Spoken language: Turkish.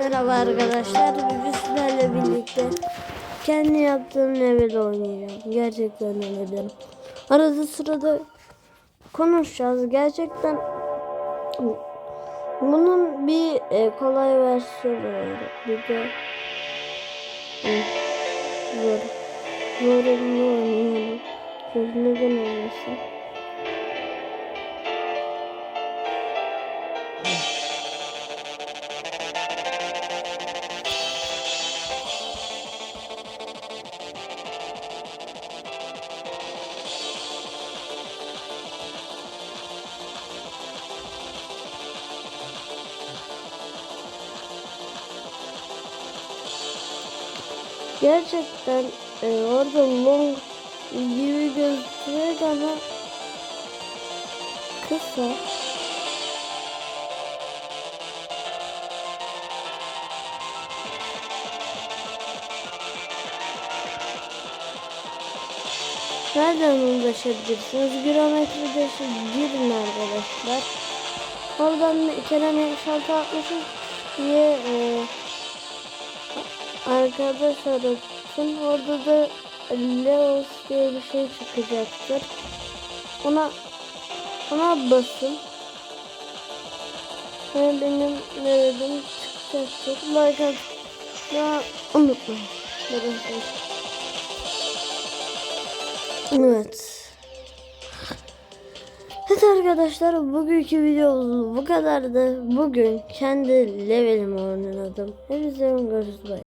Merhaba arkadaşlar. Bugün sizlerle birlikte kendi yaptığım level oynayacağım. Gerçekten ederim. Arada sırada konuşacağız. Gerçekten bunun bir e, kolay versiyonu var. Bir de e, zor. Oynayalım. Neden olmasın? Gerçekten e, orada long gibi gözüküyor ama kısa. Nereden ulaşabilirsiniz? Geometri dışı girin arkadaşlar. Oradan Kerem 7660 diye e, arkadaş aratın. Orada da Leos diye bir şey çıkacaktır. Ona ona basın. Ve benim ne dedim çıkacaktır. Like at. Ya unutmayın. Evet. Evet arkadaşlar bugünkü videomuz bu kadardı. Bugün kendi levelimi oynadım. Hepinize görüşürüz.